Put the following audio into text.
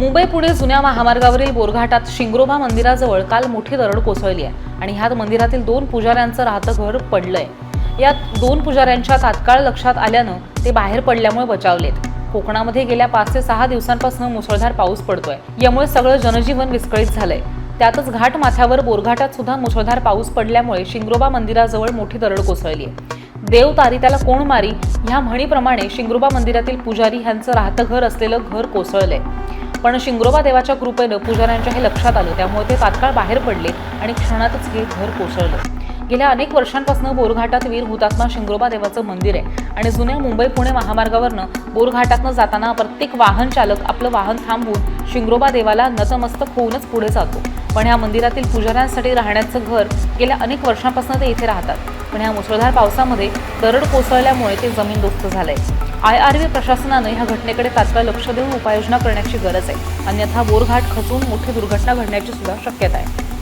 मुंबई पुणे जुन्या महामार्गावरील बोरघाटात शिंगरोबा मंदिराजवळ काल मोठी दरड कोसळली आहे आणि ह्यात मंदिरातील दोन पुजाऱ्यांचं राहतं घर पडलंय. यात दोन पुजाऱ्यांच्या तात्काळ लक्षात आल्यानं ते बाहेर पडल्यामुळे बचावलेत. कोकणामध्ये गेल्या पाच ते सहा दिवसांपासून मुसळधार पाऊस पडतोय. यामुळे सगळं जनजीवन विस्कळीत झालंय. त्यातच घाट माथ्यावर बोरघाटात सुद्धा मुसळधार पाऊस पडल्यामुळे शिंगरोबा मंदिराजवळ मोठी दरड कोसळली आहे. देव तारी त्याला कोण मारी? ह्या म्हणीप्रमाणे शिंगरोबा मंदिरातील पुजारी ह्यांचं राहतं घर असलेलं घर कोसळलंय. पण शिंगरोबा देवाच्या कृपेनं पुजाऱ्यांच्या हे लक्षात आलं. त्यामुळे ते तात्काळ बाहेर पडले आणि क्षणातच हे घर कोसळलं. गेल्या अनेक वर्षांपासून बोरघाटात वीर हुतात्मा शिंगरोबा देवाचं मंदिर आहे. आणि जुन्या मुंबई पुणे महामार्गावरनं बोरघाटातनं जाताना प्रत्येक वाहन चालक आपलं वाहन थांबवून शिंगरोबा देवाला नतमस्तक होऊनच पुढे जातो. पण ह्या मंदिरातील पुजाऱ्यांसाठी राहण्याचं घर गेल्या अनेक वर्षांपासून ते इथे राहतात. पण ह्या मुसळधार पावसामध्ये दरड कोसळल्यामुळे ते जमीन दोस्त झालंय. आय आर व्ही प्रशासनानं ह्या घटनेकडे तात्काळ लक्ष देऊन उपाययोजना करण्याची गरज आहे. अन्यथा बोरघाट खचून मोठी दुर्घटना घडण्याची सुद्धा शक्यता आहे.